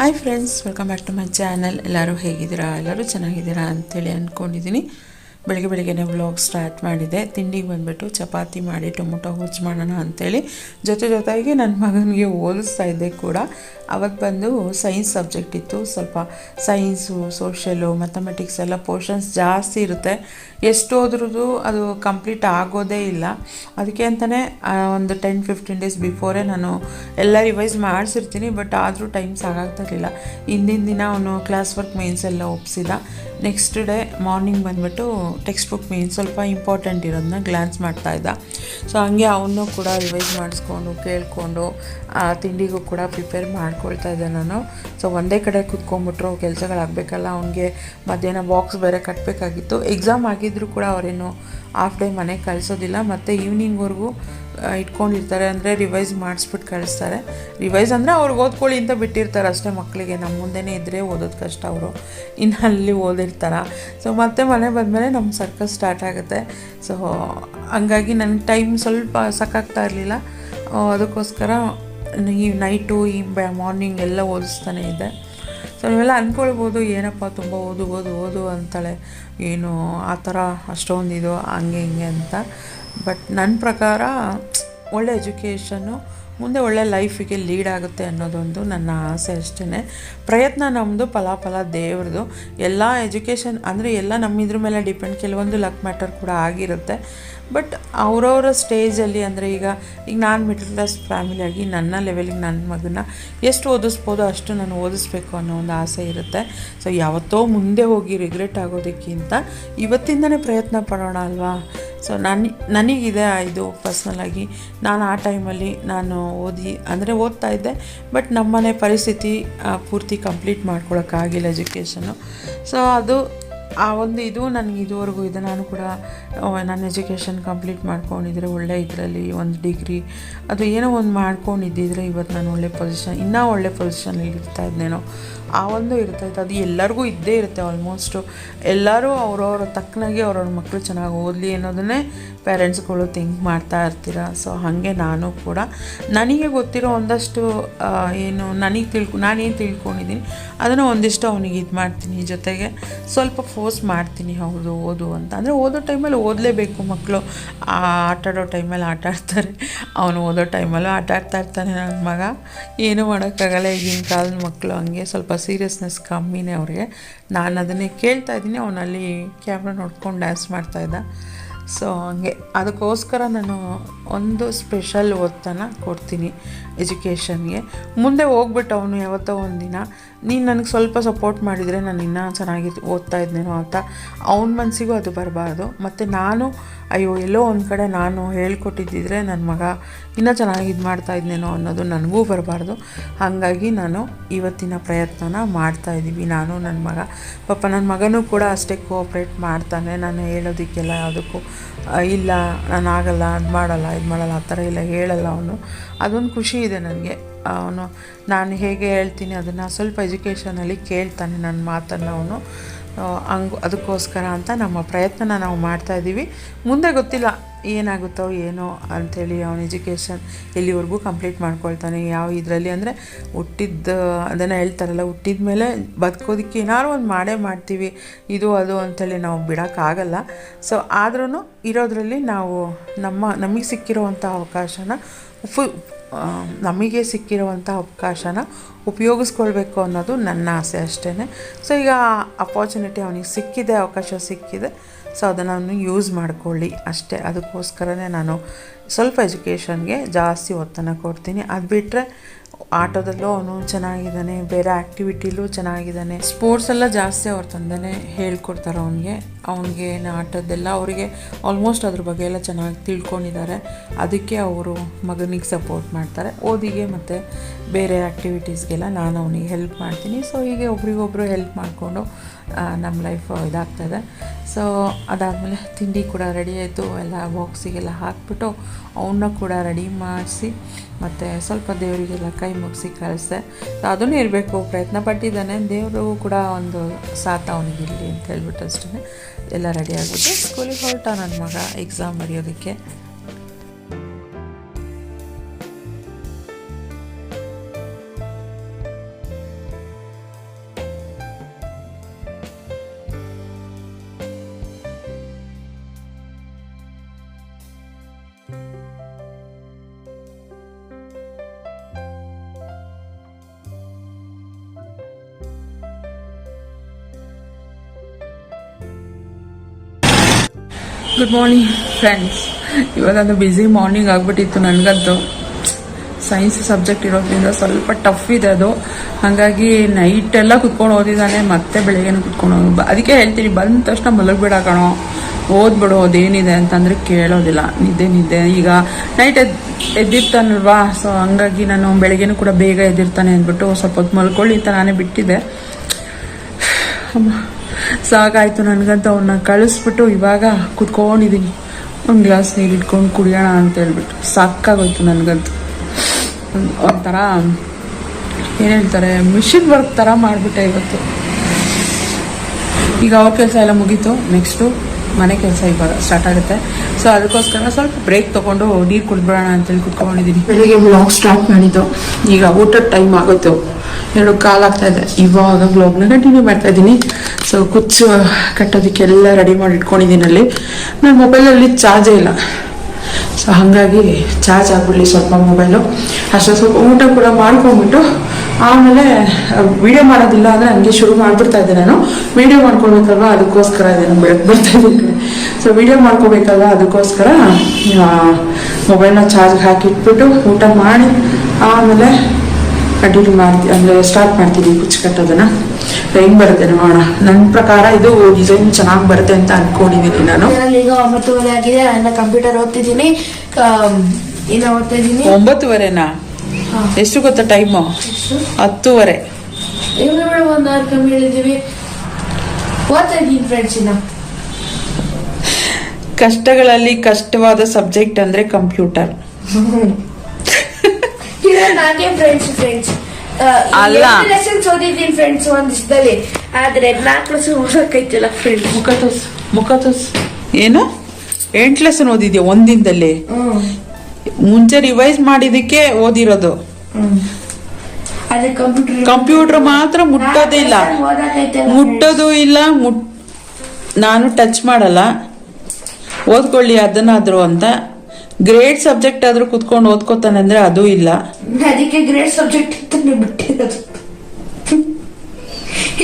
Hi friends welcome back to my channel ಎಲ್ಲರೂ ಹೇಗಿದ್ದೀರಾ? ಎಲ್ಲರೂ ಚೆನ್ನಾಗಿದ್ದೀರಾ ಅಂತೇಳಿ ಅಂದ್ಕೊಂಡಿದ್ದೀನಿ ಬೆಳಗ್ಗೆ ಬೆಳಗ್ಗೆನೇ ವ್ಲಾಗ್ ಸ್ಟಾರ್ಟ್ ಮಾಡಿದೆ. ತಿಂಡಿಗೆ ಬಂದುಬಿಟ್ಟು ಚಪಾತಿ ಮಾಡಿ ಟೊಮೊಟೊ ಹುಚ್ಚು ಮಾಡೋಣ ಅಂಥೇಳಿ ಜೊತೆ ಜೊತೆಗೆ ನನ್ನ ಮಗನಿಗೆ ಓದಿಸ್ತಾ ಇದ್ದೆ ಕೂಡ. ಅವತ್ತು ಬಂದು ಸೈನ್ಸ್ ಸಬ್ಜೆಕ್ಟ್ ಇತ್ತು. ಸ್ವಲ್ಪ ಸೈನ್ಸು ಸೋಷಿಯಲು ಮ್ಯಾಥಮೆಟಿಕ್ಸ್ ಎಲ್ಲ ಪೋರ್ಷನ್ಸ್ ಜಾಸ್ತಿ ಇರುತ್ತೆ. ಎಷ್ಟು ಓದ್ರೂ ಅದು ಕಂಪ್ಲೀಟ್ ಆಗೋದೇ ಇಲ್ಲ. ಅದಕ್ಕೆ ಅಂತಲೇ ಒಂದು ಟೆನ್ ಫಿಫ್ಟೀನ್ ಡೇಸ್ ಬಿಫೋರೇ ನಾನು ಎಲ್ಲ ರಿವೈಸ್ ಮಾಡಿಸಿರ್ತೀನಿ ಬಟ್ ಆದರೂ ಟೈಮ್ ಸಾಕಾಗ್ತಿರಲಿಲ್ಲ ಹಿಂದಿನ ದಿನ ಅವನು ಕ್ಲಾಸ್ ವರ್ಕ್ ಮೇನ್ಸ್ ಎಲ್ಲ ಒಪ್ಸಿದ. ನೆಕ್ಸ್ಟ್ ಡೇ ಮಾರ್ನಿಂಗ್ ಬಂದುಬಿಟ್ಟು ಟೆಕ್ಸ್ಟ್ ಬುಕ್ ಮೇನ್ ಸ್ವಲ್ಪ ಇಂಪಾರ್ಟೆಂಟ್ ಇರೋದನ್ನ ಗ್ಲಾನ್ಸ್ ಮಾಡ್ತಾ ಇದ್ದ. ಸೊ ಹಂಗೆ ಅವನು ಕೂಡ ರಿವೈಸ್ ಮಾಡಿಸ್ಕೊಂಡು, ಕೇಳಿಕೊಂಡು ತಿಂಡಿಗೂ ಕೂಡ ಪ್ರಿಪೇರ್ ಮಾಡ್ಕೊಳ್ತಾ ಇದ್ದೆ ನಾನು. ಸೊ ಒಂದೇ ಕಡೆ ಕುತ್ಕೊಂಡ್ಬಿಟ್ರು, ಕೆಲಸಗಳಾಗಬೇಕಲ್ಲ, ಅವನಿಗೆ ಮಧ್ಯಾಹ್ನ ಬಾಕ್ಸ್ ಬೇರೆ ಕಟ್ಟಬೇಕಾಗಿತ್ತು ಎಕ್ಸಾಮ್ ಆಗಿದ್ದರೂ ಕೂಡ ಅವರೇನು ಹಾಫ್ ಡೇ ಮನೆಗೆ ಕಳಿಸೋದಿಲ್ಲ, ಮತ್ತು ಈವ್ನಿಂಗ್ವರೆಗೂ ಇಟ್ಕೊಂಡಿರ್ತಾರೆ. ಅಂದರೆ ರಿವೈಸ್ ಮಾಡಿಸ್ಬಿಟ್ಟು ಕಳಿಸ್ತಾರೆ. ರಿವೈಸ್ ಅಂದರೆ ಅವ್ರಿಗೆ ಓದ್ಕೊಳ್ಳಿ ಅಂತ ಬಿಟ್ಟಿರ್ತಾರೆ ಅಷ್ಟೇ ಮಕ್ಕಳಿಗೆ ನಮ್ಮ ಮುಂದೆನೇ ಇದ್ದರೆ ಓದೋದು ಕಷ್ಟ ಅವರು. ಇನ್ನು ಅಲ್ಲಿ ಓದಿರ್ತಾರ. ಸೊ ಮತ್ತೆ ಮನೆ ಬಂದಮೇಲೆ ನಮ್ಮ ಸರ್ಕಸ್ ಸ್ಟಾರ್ಟ್ ಆಗುತ್ತೆ. ಸೊ ಹಂಗಾಗಿ ನನಗೆ ಟೈಮ್ ಸ್ವಲ್ಪ ಸಾಕಾಗ್ತಾ ಇರಲಿಲ್ಲ ಅದಕ್ಕೋಸ್ಕರ ಈ ನೈಟು ಈ ಮಾರ್ನಿಂಗ್ ಎಲ್ಲ ಓದಿಸ್ತಾನೆ ಇದೆ ಸೊ ನೀವೆಲ್ಲ ಅಂದ್ಕೊಳ್ಬೋದು ಏನಪ್ಪ ತುಂಬ ಓದು ಓದು ಓದು ಅಂತಾಳೆ. ಏನು ಆ ಥರ ಅಷ್ಟೊಂದು ಇದು, ಹಂಗೆ, ಹಿಂಗೆ ಅಂತ. ಬಟ್ ನನ್ನ ಪ್ರಕಾರ ಒಳ್ಳೆ ಎಜುಕೇಷನ್ನು ಮುಂದೆ ಒಳ್ಳೆ ಲೈಫಿಗೆ ಲೀಡ್ ಆಗುತ್ತೆ ಅನ್ನೋದೊಂದು ನನ್ನ ಆಸೆ ಅಷ್ಟೇ ಪ್ರಯತ್ನ ನಮ್ಮದು ಫಲಾಫಲ ದೇವ್ರದ್ದು ಎಲ್ಲ ಎಜುಕೇಷನ್ ಅಂದರೆ ಎಲ್ಲ ನಮ್ಮಿದ್ರ ಮೇಲೆ ಡಿಪೆಂಡ್ ಕೆಲವೊಂದು ಲಕ್ ಮ್ಯಾಟರ್ ಕೂಡ ಆಗಿರುತ್ತೆ. ಬಟ್ ಅವರವರ ಸ್ಟೇಜಲ್ಲಿ ಅಂದರೆ ಈಗ ಈಗ ನಾನು ಮಿಡ್ಲ್ ಕ್ಲಾಸ್ ಫ್ಯಾಮಿಲಿಯಾಗಿ ನನ್ನ ಲೆವೆಲಿಗೆ ನನ್ನ ಮಗನ ಎಷ್ಟು ಓದಿಸ್ಬೋದು, ಅಷ್ಟು ನಾನು ಓದಿಸ್ಬೇಕು ಅನ್ನೋ ಒಂದು ಆಸೆ ಇರುತ್ತೆ. ಸೊ ಯಾವತ್ತೋ ಮುಂದೆ ಹೋಗಿ ರಿಗ್ರೆಟ್ ಆಗೋದಕ್ಕಿಂತ ಇವತ್ತಿಂದನೇ ಪ್ರಯತ್ನ ಪಡೋಣ ಅಲ್ವಾ? ಸೊ ನನ್ನ ನನಗಿದೆ ಇದು ಪರ್ಸ್ನಲಾಗಿ ನಾನು ಆ ಟೈಮಲ್ಲಿ ನಾನು ಓದಿ, ಅಂದರೆ ಓದ್ತಾ ಇದ್ದೆ ಬಟ್ ನಮ್ಮನೆ ಪರಿಸ್ಥಿತಿ ಪೂರ್ತಿ ಕಂಪ್ಲೀಟ್ ಮಾಡ್ಕೊಳಕ್ಕಾಗಿಲ್ಲ ಎಜುಕೇಷನು ಸೊ ಅದು ಆ ಒಂದು ಇದು ನನಗೆ ಇದುವರೆಗೂ ಇದೆ. ನಾನು ಕೂಡ ನನ್ನ ಎಜುಕೇಷನ್ ಕಂಪ್ಲೀಟ್ ಮಾಡ್ಕೊಂಡಿದ್ರೆ ಒಳ್ಳೆ ಇದರಲ್ಲಿ ಒಂದು ಡಿಗ್ರಿ ಅದು ಏನೋ ಒಂದು ಮಾಡ್ಕೊಂಡಿದ್ದಿದ್ರೆ ಇವತ್ತು ನಾನು ಒಳ್ಳೆ ಪೊಸಿಷನ್ ಇನ್ನೂ ಒಳ್ಳೆ ಪೊಸಿಷನಲ್ಲಿ ಇರ್ತಾ ಇದ್ನೇನೋ ಆ ಒಂದು ಇರ್ತೈತೆ ಅದು ಎಲ್ಲರಿಗೂ ಇದ್ದೇ ಇರುತ್ತೆ ಆಲ್ಮೋಸ್ಟು ಎಲ್ಲರೂ ಅವ್ರವ್ರ ತಕ್ಕನಾಗಿ ಅವ್ರವ್ರ ಮಕ್ಕಳು ಚೆನ್ನಾಗಿ ಓದಲಿ ಅನ್ನೋದನ್ನೇ ಪೇರೆಂಟ್ಸ್ಗಳು ಥಿಂಕ್ ಮಾಡ್ತಾ ಇರ್ತೀರ? ಸೊ ಹಾಗೆ ನಾನು ಕೂಡ. ನನಗೆ ಗೊತ್ತಿರೋ ಒಂದಷ್ಟು ಏನು, ನನಗೆ ತಿಳ್ಕೊ, ನಾನೇನು ತಿಳ್ಕೊಂಡಿದ್ದೀನಿ, ಅದನ್ನು ಒಂದಿಷ್ಟು ಅವನಿಗೆ ಇದು ಮಾಡ್ತೀನಿ ಜೊತೆಗೆ ಸ್ವಲ್ಪ ಫೋರ್ಸ್ ಮಾಡ್ತೀನಿ, ಹೌದು, ಓದು ಅಂತ. ಅಂದರೆ ಓದೋ ಟೈಮಲ್ಲಿ ಓದಲೇಬೇಕು ಮಕ್ಕಳು ಆಟಾಡೋ ಟೈಮಲ್ಲಿ ಆಟ ಆಡ್ತಾರೆ. ಅವನು ಓದೋ ಟೈಮಲ್ಲೂ ಆಟ ಆಡ್ತಾ ಇರ್ತಾನೆ ನನ್ನ ಮಗ. ಏನೂ ಮಾಡೋಕ್ಕಾಗಲ್ಲ ಈಗಿನ ಕಾಲದ ಮಕ್ಕಳು ಹಂಗೆ ಸ್ವಲ್ಪ ಸೀರಿಯಸ್ನೆಸ್ ಕಮ್ಮಿನೇ ಅವ್ರಿಗೆ. ನಾನು ಅದನ್ನೇ ಕೇಳ್ತಾ ಇದ್ದೀನಿ, ಅವನಲ್ಲಿ ಕ್ಯಾಮ್ರಾ ನೋಡ್ಕೊಂಡು ಡ್ಯಾನ್ಸ್ ಮಾಡ್ತಾಯಿದ್ದ ಸೊ ಹಂಗೆ. ಅದಕ್ಕೋಸ್ಕರ ನಾನು ಒಂದು ಸ್ಪೆಷಲ್ ಒತ್ತನ್ನು ಕೊಡ್ತೀನಿ ಎಜುಕೇಷನ್ಗೆ ಮುಂದೆ ಹೋಗ್ಬಿಟ್ಟು ಅವನು ಯಾವತ್ತೋ ಒಂದಿನ ನೀನು ನನಗೆ ಸ್ವಲ್ಪ ಸಪೋರ್ಟ್ ಮಾಡಿದರೆ ನಾನು ಇನ್ನೂ ಚೆನ್ನಾಗಿ ಓದ್ತಾ ಇದ್ನೇನೋ ಅಂತ, ಅವನ ಮನಸ್ಸಿಗೂ ಅದು ಬರಬಾರ್ದು. ಮತ್ತು ನಾನು, ಅಯ್ಯೋ, ಎಲ್ಲೋ ಒಂದು ಕಡೆ ನಾನು ಹೇಳ್ಕೊಟ್ಟಿದ್ದಿದ್ರೆ ನನ್ನ ಮಗ ಇನ್ನೂ ಚೆನ್ನಾಗಿ ಇದು ಮಾಡ್ತಾ ಇದ್ನೇನೋ ಅನ್ನೋದು ನನಗೂ ಬರಬಾರ್ದು. ಹಾಗಾಗಿ ನಾನು ಇವತ್ತಿನ ಪ್ರಯತ್ನನ ಮಾಡ್ತಾಯಿದ್ದೀವಿ ನಾನು ನನ್ನ ಮಗ. ಪಾಪ ನನ್ನ ಮಗನೂ ಕೂಡ ಅಷ್ಟೇ ಕೋಆಪ್ರೇಟ್ ಮಾಡ್ತಾನೆ. ನಾನು ಹೇಳೋದಕ್ಕೆಲ್ಲ ಯಾವುದಕ್ಕೂ ಇಲ್ಲ, ನಾನು ಆಗಲ್ಲ, ಅದು ಮಾಡಲ್ಲ, ಇದು ಮಾಡಲ್ಲ, ಆ ಥರ ಇಲ್ಲ ಹೇಳಲ್ಲ ಅವನು. ಅದೊಂದು ಖುಷಿ ಇದೆ ನನಗೆ. ಅವನು. ನಾನು ಹೇಗೆ ಹೇಳ್ತೀನಿ ಅದನ್ನು ಸ್ವಲ್ಪ ಎಜುಕೇಷನಲ್ಲಿ ಕೇಳ್ತಾನೆ ನನ್ನ ಮಾತನ್ನು ಅವನು. ಹಂಗ್ ಅದಕ್ಕೋಸ್ಕರ ಅಂತ ನಮ್ಮ ಪ್ರಯತ್ನನ ನಾವು ಮಾಡ್ತಾಯಿದ್ದೀವಿ ಮುಂದೆ ಗೊತ್ತಿಲ್ಲ ಏನಾಗುತ್ತೋ ಏನೋ ಅಂಥೇಳಿ ಅವನ ಎಜುಕೇಷನ್ ಎಲ್ಲಿವರೆಗೂ ಕಂಪ್ಲೀಟ್ ಮಾಡ್ಕೊಳ್ತಾನೆ. ಯಾವ ಇದರಲ್ಲಿ ಅಂದರೆ ಹುಟ್ಟಿದ್ದ, ಅದನ್ನು ಹೇಳ್ತಾರಲ್ಲ, ಹುಟ್ಟಿದ ಮೇಲೆ ಬದುಕೋದಕ್ಕೆ ಏನಾದ್ರು ಒಂದು ಮಾಡೇ ಮಾಡ್ತೀವಿ, ಇದು ಅದು ಅಂಥೇಳಿ ನಾವು ಬಿಡೋಕ್ಕಾಗಲ್ಲ. ಸೊ ಆದ್ರೂ ಇರೋದರಲ್ಲಿ ನಾವು ನಮ್ಮ, ನಮಗೆ ಸಿಕ್ಕಿರೋವಂಥ ಅವಕಾಶನ ಫು ನಮಗೆ ಸಿಕ್ಕಿರುವಂಥ ಅವಕಾಶನ ಉಪಯೋಗಿಸ್ಕೊಳ್ಬೇಕು ಅನ್ನೋದು ನನ್ನ ಆಸೆ ಅಷ್ಟೇ ಸೊ ಈಗ ಅಪಾರ್ಚುನಿಟಿ ಅವನಿಗೆ ಸಿಕ್ಕಿದೆ, ಅವಕಾಶ ಸಿಕ್ಕಿದೆ. ಸೊ ಅದನ್ನು ಅವನು ಯೂಸ್ ಮಾಡ್ಕೊಳ್ಳಿ ಅಷ್ಟೇ. ಅದಕ್ಕೋಸ್ಕರನೇ ನಾನು ಸ್ವಲ್ಪ ಎಜುಕೇಷನ್ಗೆ ಜಾಸ್ತಿ ಒತ್ತನ್ನು ಕೊಡ್ತೀನಿ. ಅದು ಬಿಟ್ಟರೆ ಆಟೋದಲ್ಲೂ ಅವನು ಚೆನ್ನಾಗಿದ್ದಾನೆ, ಬೇರೆ ಆ್ಯಕ್ಟಿವಿಟಿಲೂ ಚೆನ್ನಾಗಿದ್ದಾನೆ. ಸ್ಪೋರ್ಟ್ಸ್ ಎಲ್ಲ ಜಾಸ್ತಿ ಅವ್ರ ತಂದೆನೇ ಹೇಳ್ಕೊಡ್ತಾರೆ ಅವನಿಗೆ. ಅವನಿಗೆ ಆಟದ್ದೆಲ್ಲ ಅವರಿಗೆ ಆಲ್ಮೋಸ್ಟ್ ಅದ್ರ ಬಗ್ಗೆ ಎಲ್ಲ ಚೆನ್ನಾಗಿ ತಿಳ್ಕೊಂಡಿದ್ದಾರೆ. ಅದಕ್ಕೆ ಅವರು ಮಗನಿಗೆ ಸಪೋರ್ಟ್ ಮಾಡ್ತಾರೆ. ಓದಿಗೆ ಮತ್ತು ಬೇರೆ ಆ್ಯಕ್ಟಿವಿಟೀಸ್ಗೆಲ್ಲ ನಾನು ಅವನಿಗೆ ಹೆಲ್ಪ್ ಮಾಡ್ತೀನಿ. ಸೊ ಹೀಗೆ ಒಬ್ರಿಗೊಬ್ರು ಹೆಲ್ಪ್ ಮಾಡಿಕೊಂಡು ನಮ್ಮ ಲೈಫ್ ಇದಾಗ್ತದೆ. ಸೊ ಅದಾದಮೇಲೆ ತಿಂಡಿ ಕೂಡ ರೆಡಿ ಆಯಿತು. ಎಲ್ಲ ಬಾಕ್ಸಿಗೆಲ್ಲ ಹಾಕ್ಬಿಟ್ಟು ಅವನ್ನ ಕೂಡ ರೆಡಿ ಮಾಡಿಸಿ, ಮತ್ತು ಸ್ವಲ್ಪ ದೇವರಿಗೆಲ್ಲ ಕೈ ಮುಗಿಸಿ ಕಳಿಸ್ದೆ ಸೊ ಅದನ್ನು ಇರಬೇಕು, ಪ್ರಯತ್ನ ಪಟ್ಟಿದ್ದಾನೆ ದೇವರು ಕೂಡ ಒಂದು ಸಾಥ ಅವನಿಗಿರಲಿ ಅಂತ ಹೇಳ್ಬಿಟ್ಟು ಅಷ್ಟೇ ಎಲ್ಲ ರೆಡಿ ಆಗಿಬಿಟ್ಟು ಸ್ಕೂಲಿಗೆ ಹೊರಟ ನನ್ನ ಮಗ ಎಕ್ಸಾಮ್ ಬರೆಯೋದಕ್ಕೆ. ಗುಡ್ ಮಾರ್ನಿಂಗ್ ಫ್ರೆಂಡ್ಸ್ ಇವತ್ತೊಂದು ಬ್ಯುಸಿ ಮಾರ್ನಿಂಗ್ ಆಗಿಬಿಟ್ಟಿತ್ತು ನನಗಂತೂ. ಸೈನ್ಸ್ ಸಬ್ಜೆಕ್ಟ್ ಇರೋದ್ರಿಂದ ಸ್ವಲ್ಪ ಟಫ್ ಇದೆ ಅದು. ಹಾಗಾಗಿ ನೈಟ್ ಎಲ್ಲ ಕುತ್ಕೊಂಡು ಓದಿದ್ದಾನೆ ಮತ್ತೆ ಬೆಳಗ್ಗೆನೂ ಕುತ್ಕೊಂಡು ಅದಕ್ಕೆ ಹೇಳ್ತೀನಿ, ಬಂದ ತಕ್ಷಣ ಮಲಗಬೇಡ ಕಣೋ. ಓದ್ಬಿಡು, ಅದೇನಿದೆ ಅಂತಂದ್ರೆ ಕೇಳೋದಿಲ್ಲ. ನಿದ್ದೆ ನಿದ್ದೆ. ಈಗ ನೈಟ್ ಎದ್, ಎದ್ದಿರ್ತಾನಲ್ವಾ? ಸೊ ಹಂಗಾಗಿ ನಾನು ಬೆಳಗ್ಗೆನೂ ಕೂಡ ಬೇಗ ಎದ್ದಿರ್ತಾನೆ ಅಂದ್ಬಿಟ್ಟು ಸ್ವಲ್ಪ ಮಲ್ಕೊಳ್ಳಿ ಅಂತ ನಾನೇ ಬಿಟ್ಟಿದ್ದೆ. ಅಮ್ಮ. ಸಾಕಾಯ್ತು ನನಗಂತ ಅವನ್ನ ಕಳಿಸ್ಬಿಟ್ಟು ಇವಾಗ ಕುತ್ಕೊಂಡಿದ್ದೀನಿ ಒಂದು ಗ್ಲಾಸ್ ನೀರು ಇಟ್ಕೊಂಡು ಕುಡಿಯೋಣ ಅಂತ ಹೇಳ್ಬಿಟ್ಟು. ಸಾಕಾಗೋಯ್ತು ನನಗಂತೂ. ಒಂಥರ ಏನ್ ಹೇಳ್ತಾರೆ ಮಿಷಿನ್ ವರ್ಕ್ ಥರ ಮಾಡಿಬಿಟ್ಟೆ ಇವತ್ತು. ಈಗ ಅವ್ರ ಕೆಲಸ ಎಲ್ಲ ಮುಗೀತು. ನೆಕ್ಸ್ಟು ಮನೆ ಕೆಲಸ ಇವಾಗ ಸ್ಟಾರ್ಟ್ ಆಗುತ್ತೆ. ಸೊ ಅದಕ್ಕೋಸ್ಕರ ಸ್ವಲ್ಪ ಬ್ರೇಕ್ ತಗೊಂಡು ನೀರು ಕುಡ್ಬಿಡೋಣ ಅಂತೇಳಿ ಕುತ್ಕೊಂಡಿದ್ದೀನಿ. ಬೆಳಿಗ್ಗೆ ವ್ಲಾಗ್ ಸ್ಟಾರ್ಟ್ ಮಾಡಿದ್ದು. ಈಗ ಊಟದ ಟೈಮ್ ಆಗುತ್ತೆ. ಎರಡು ಕಾಲ್ ಆಗ್ತಾ ಇದೆ. ಇವಾಗ ವ್ಲಾಗ್ನ ಕಂಟಿನ್ಯೂ ಮಾಡ್ತಾ ಇದ್ದೀನಿ. ಸೊ ಕುಚ್ಚು ಕಟ್ಟೋದಕ್ಕೆಲ್ಲ ರೆಡಿ ಮಾಡಿ ಇಟ್ಕೊಂಡಿದ್ದೀನಿ ಅಲ್ಲಿ. ನನ್ನ ಮೊಬೈಲಲ್ಲಿ ಚಾರ್ಜೇ ಇಲ್ಲ. ಸೊ ಹಾಗಾಗಿ ಚಾರ್ಜ್ ಆಗ್ಬಿಡ್ಲಿ ಸ್ವಲ್ಪ ಮೊಬೈಲು ಅಷ್ಟೇ ಸ್ವಲ್ಪ ಊಟ ಕೂಡ ಮಾಡ್ಕೊಂಬಿಟ್ಟು ಆಮೇಲೆ ವಿಡಿಯೋ ಮಾಡೋದಿಲ್ಲ ಅಂದರೆ ಹಂಗೆ ಶುರು ಮಾಡ್ಬಿಡ್ತಾ ಇದ್ದೆ ನಾನು. ವಿಡಿಯೋ ಮಾಡ್ಕೊಳ್ಬೇಕಲ್ವ? ಅದಕ್ಕೋಸ್ಕರ ಇದೇನು ಬೆಳಕು ಬರ್ತಾ ಇದ್ದೀನಿ ಸೊ ವಿಡಿಯೋ ಮಾಡ್ಕೋಬೇಕಲ್ವ ಅದಕ್ಕೋಸ್ಕರ ಮೊಬೈಲ್ನ ಚಾರ್ಜ್ಗೆ ಹಾಕಿಟ್ಬಿಟ್ಟು ಊಟ ಮಾಡಿ ಆಮೇಲೆ ಕಂಟಿನ್ಯೂ ಮಾಡ್ತೀನಿ ಅಂದರೆ ಸ್ಟಾರ್ಟ್ ಮಾಡ್ತೀನಿ ಕುಚ್ಚು ಕಟ್ಟೋದನ್ನ. ಹೆಂಗ್ ಬರುತ್ತೆ ನೋಡೋಣ. ನನ್ನ ಪ್ರಕಾರ ಇದು ಡಿಸೈನ್ ಚೆನ್ನಾಗಿ ಬರುತ್ತೆ ಅಂತ ಅನ್ಕೊಂಡಿದ್ದೀನಿ ನಾನು. ನಾನು ಈಗ ಒಂಬತ್ತುವರೆ ಆಗಿದೆ. ನನ್ನ ಕಂಪ್ಯೂಟರ್ ಓದ್ತಿದ್ದೀನಿ. ಇನ್ನು ಓದ್ತಾ ಇದ್ದೀನಿ. ಒಂಬತ್ತುವರೆನಾ. ಎಷ್ಟು ಗೊತ್ತಾ ಟೈಮು ಹತ್ತುವರೆ. ಕಷ್ಟಗಳಲ್ಲಿ ಕಷ್ಟವಾದ ಸಬ್ಜೆಕ್ಟ್ ಅಂದ್ರೆ ಕಂಪ್ಯೂಟರ್ ಅಲ್ಲ. ಓದಿದ್ದೀನಿ ಫ್ರೆಂಡ್ಸ್ ಆದ್ರೆ ನಾಲ್ಕು ಓದಕ್ಕೈತಿಲ್ಲ ಫ್ರೆಂಡ್ಸ್ ಮುಖ ತೋಸ್ ಮುಖ ತೋಸ್ ಏನು? ಎಂಟು ಲೆಸನ್ ಓದಿದ್ಯಾ ಒಂದಿನದಲ್ಲಿ ಮುಂಚೆ ರಿವೈಸ್ ಮಾಡಿದಕ್ಕೆ ಓದಿರೋದು. ಅದೇ ಕಂಪ್ಯೂಟರ್ ಮಾತ್ರ ಮುಟ್ಟೋದೇ ಇಲ್ಲ. ಮುಟ್ಟೋದು ಇಲ್ಲ ಮುಟ್ ನಾನು ಟಚ್ ಮಾಡಲ್ಲ. ಓದ್ಕೊಳ್ಳಿ ಅದನ್ನಾದ್ರೂ ಅಂತ. ಗ್ರೇಟ್ ಸಬ್ಜೆಕ್ಟ್ ಆದ್ರೂ ಕುತ್ಕೊಂಡು ಓದ್ಕೋತಾನೆ ಅಂದ್ರೆ ಅದು ಇಲ್ಲ. ಅದಕ್ಕೆ ಗ್ರೇಟ್ ಸಬ್ಜೆಕ್ಟ್ ಇತ್ತು ಬಿಟ್ಟಿರೋದು.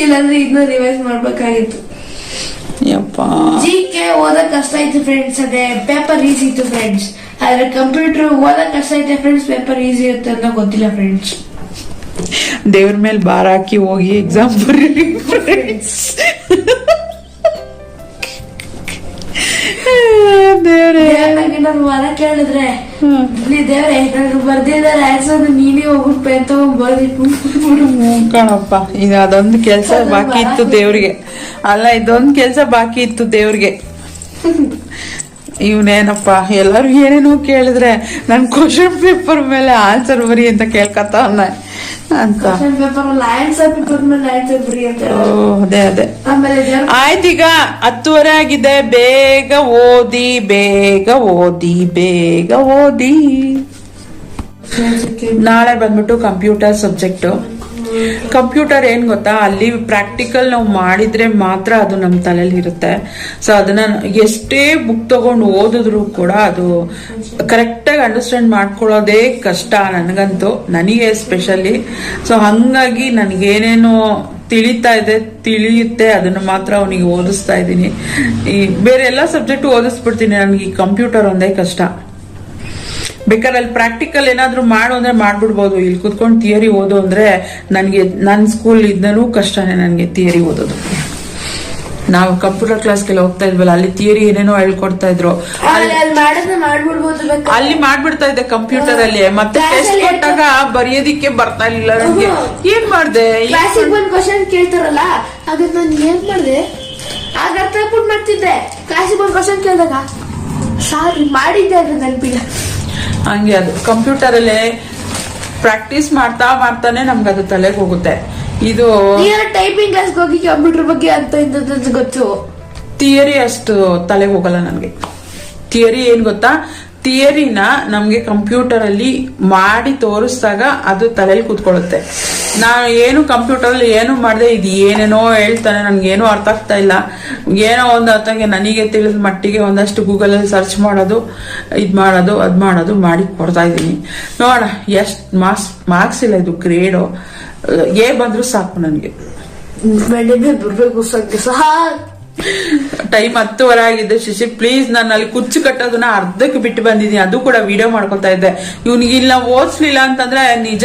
ಇಲ್ಲಾಂದ್ರೆ ಇನ್ನೂ ರಿವೈಸ್ ಮಾಡ್ಬೇಕಾಗಿತ್ತು. ಯಪ್ಪ. ಜಿ ಕೆ ಓದಕ್ ಕಷ್ಟ ಇತ್ತು ಫ್ರೆಂಡ್ಸ್ ಅದೇ. ಪೇಪರ್ ಈಸಿ ಇತ್ತು ಫ್ರೆಂಡ್ಸ್ ಆದ್ರೆ ಕಂಪ್ಯೂಟರ್ ಓದಕ್ ಕಷ್ಟ ಐತೆ ಫ್ರೆಂಡ್ಸ್ ಪೇಪರ್ ಈಸಿ ಇರುತ್ತೆ ಅಂತ ಗೊತ್ತಿಲ್ಲ ಫ್ರೆಂಡ್ಸ್ ದೇವ್ರ ಮೇಲೆ ಬಾರ್ ಹಾಕಿ ಹೋಗಿ ಎಕ್ಸಾಮ್ ಬರೀರಿ ಫ್ರೆಂಡ್ಸ್ ದೇವ್ರೇ. ವರ ಕೇಳಿದ್ರೆ ಇಲ್ಲಿ ದೇವ್ರೆ ನಾನು ಬರ್ದಿದ್ದಾರೆ ಆನ್ಸರ್ ನೀನೇ ಹೋಗ್ಬಿಟ್ಟು ಪೆನ್ ತಗೊಂಡ್ ಬರ್ದಿಟ್ಟು ಹ್ಮ್ ಕಣಪ್ಪ ಇದು ಅದೊಂದು ಕೆಲಸ ಬಾಕಿ ಇತ್ತು ದೇವ್ರಿಗೆ. ಅಲ್ಲ ಇದೊಂದು ಕೆಲಸ ಬಾಕಿ ಇತ್ತು ದೇವ್ರಿಗೆ. ಇವನೇನಪ್ಪ ಎಲ್ಲರೂ ಏನೇನೋ ಕೇಳಿದ್ರೆ ನನ್ ಕ್ವಶನ್ ಪೇಪರ್ ಮೇಲೆ ಆನ್ಸರ್ ಬರಿ ಅಂತ ಕೇಳ್ಕತ್ತವನ್ನ ಅಂತ. ಅದೇ ಅದೇ. ಆಯ್ತೀಗ ಹತ್ತುವರೆ ಆಗಿದೆ. ಬೇಗ ಓದಿ ಬೇಗ ಓದಿ ಬೇಗ ಓದಿ. ನಾಳೆ ಬಂದ್ಬಿಟ್ಟು ಕಂಪ್ಯೂಟರ್ ಸಬ್ಜೆಕ್ಟು ಕಂಪ್ಯೂಟರ್ ಏನು ಗೊತ್ತಾ? ಅಲ್ಲಿ ಪ್ರಾಕ್ಟಿಕಲ್ ನಾವು ಮಾಡಿದ್ರೆ ಮಾತ್ರ ಅದು ನಮ್ಮ ತಲೆಯಲ್ಲಿ ಇರುತ್ತೆ. ಸೊ ಅದನ್ನ ಎಷ್ಟೇ ಬುಕ್ ತಗೊಂಡು ಓದಿದ್ರು ಕೂಡ ಅದು ಕರೆಕ್ಟಾಗಿ ಅಂಡರ್ಸ್ಟ್ಯಾಂಡ್ ಮಾಡ್ಕೊಳ್ಳೋದೇ ಕಷ್ಟ ನನಗಂತೂ. ನನಗೆ ಸ್ಪೆಷಲಿ ಸೊ ಹಂಗಾಗಿ ನನಗೇನೇನೋ ತಿಳಿತಾ ಇದೆ, ತಿಳಿಯುತ್ತೆ, ಅದನ್ನು ಮಾತ್ರ ಅವನಿಗೆ ಓದಿಸ್ತಾ ಇದ್ದೀನಿ. ಈ ಬೇರೆ ಎಲ್ಲ ಸಬ್ಜೆಕ್ಟು ಓದಿಸ್ಬಿಡ್ತೀನಿ. ನನಗೆ ಈ ಕಂಪ್ಯೂಟರ್ ಒಂದೇ ಕಷ್ಟ. ಬೇಕಾದ್ರೆ ಅಲ್ಲಿ ಪ್ರಾಕ್ಟಿಕಲ್ ಏನಾದ್ರೂ ಮಾಡು ಅಂದ್ರೆ ಮಾಡ್ಬಿಡ್ಬೋದು. ಇಲ್ಲಿ ಕುತ್ಕೊಂಡು ಥಿಯರಿ ಓದು ಅಂದ್ರೆ ನನಗೆ ನನ್ನ ಸ್ಕೂಲ್ ಇದ್ದನೂ ಕಷ್ಟನೇ ನನಗೆ ಥಿಯರಿ ಓದೋದು. ನಾವು ಕಂಪ್ಯೂಟರ್ ಕ್ಲಾಸ್ಗೆಲ್ಲ ಹೋಗ್ತಾ ಇದ್ವಲ್ಲ ಅಲ್ಲಿ ಥಿಯರಿ ಏನೇನೋ ಹೇಳ್ಕೊಡ್ತಾ ಇದ್ರು. ಅಲ್ಲಿ ಮಾಡ್ಬಿಡ್ತಾ ಇದ್ದೆ ಕಂಪ್ಯೂಟರ್ ಅಲ್ಲಿ. ಮತ್ತೆ ಟೆಸ್ಟ್ ಕೊಟ್ಟಾಗ ಬರೆಯೋದಿಕ್ಕೆ ಬರ್ತಾ ಇಲ್ಲ ನನಗೆ. ಏನ್ ಮಾಡ್ದೆ? ಕೇಳ್ತಾರಲ್ಲ ಅದನ್ನ ನಾನು ಏನ್ ಮಾಡ್ದೆ? ಆಗ ಅರ್ಥ ಮಾಡ್ತಿದ್ದೆ. ಕ್ಲಾಸಿಗೆ ಬಂದ್ ಕ್ವಶನ್ ಕೇಳಿದಾಗ ಸಾರಿ ಮಾಡಿದ್ದೆ ಅದು ನೆನಪಿಲ್ಲ. ಹಂಗೆ ಅದು ಕಂಪ್ಯೂಟರ್ ಅಲ್ಲಿ ಪ್ರಾಕ್ಟೀಸ್ ಮಾಡ್ತಾ ಮಾಡ್ತಾನೆ ನಮ್ಗೆ ಅದು ತಲೆಗೆ ಹೋಗುತ್ತೆ. ಇದು ಟೈಪಿಂಗ್ ಕ್ಲಾಸ್ಗೆ ಹೋಗಿ ಕಂಪ್ಯೂಟರ್ ಬಗ್ಗೆ ಅಂತ ಗೊತ್ತು? ಥಿಯರಿ ಅಷ್ಟು ತಲೆಗೆ ಹೋಗಲ್ಲ ನನಗೆ. ಥಿಯರಿ ಏನ್ ಗೊತ್ತಾ? ಥಿಯರಿನ ನಮಗೆ ಕಂಪ್ಯೂಟರ್ ಅಲ್ಲಿ ಮಾಡಿ ತೋರಿಸಿದಾಗ ಅದು ತಲೆಯಲ್ಲಿ ಕೂತ್ಕೊಳ್ಳುತ್ತೆ. ನಾನು ಏನು ಕಂಪ್ಯೂಟರ್ ಅಲ್ಲಿ ಏನು ಮಾಡಿದೆ ಇದು ಏನೇನೋ ಹೇಳ್ತಾನೆ ನನ್ಗೆ ಏನೂ ಅರ್ಥ ಆಗ್ತಾ ಇಲ್ಲ. ಏನೋ ಒಂದು ಅರ್ಥಗೆ ನನಗೆ ತಿಳಿದ ಮಟ್ಟಿಗೆ ಒಂದಷ್ಟು ಗೂಗಲಲ್ಲಿ ಸರ್ಚ್ ಮಾಡೋದು, ಇದು ಮಾಡೋದು, ಅದು ಮಾಡೋದು ಮಾಡಿ ಕೊಡ್ತಾ ಇದ್ದೀನಿ. ನೋಡೋಣ, ಎಷ್ಟು ಮಾರ್ಕ್ಸ್ ಮಾರ್ಕ್ಸ್ ಇಲ್ಲ ಇದು ಗ್ರೇಡು ಏ ಬಂದರೂ ಸಾಕು ನನಗೆ. ಬೆಳಿಗ್ಗೆ ಬರ್ಬೇಕು ಸಹ ಟೈಮ್ ಹತ್ತುವರೆ ಆಗಿದೆ ಶಿಶಿ. ಪ್ಲೀಸ್ ನಾನು ಅಲ್ಲಿ ಕುಚ್ಚು ಕಟ್ಟೋದನ್ನ ಅರ್ಧಕ್ಕೆ ಬಿಟ್ಟು ಬಂದಿದ್ದೀನಿ. ಅದು ಕೂಡ ವಿಡಿಯೋ ಮಾಡ್ಕೊತಾ ಇದ್ದೆ. ಇವ್ನಿಗೆ ಇಲ್ಲ ಓದಿಸ್ಲಿಲ್ಲ ಅಂತಂದ್ರೆ ನಿಜ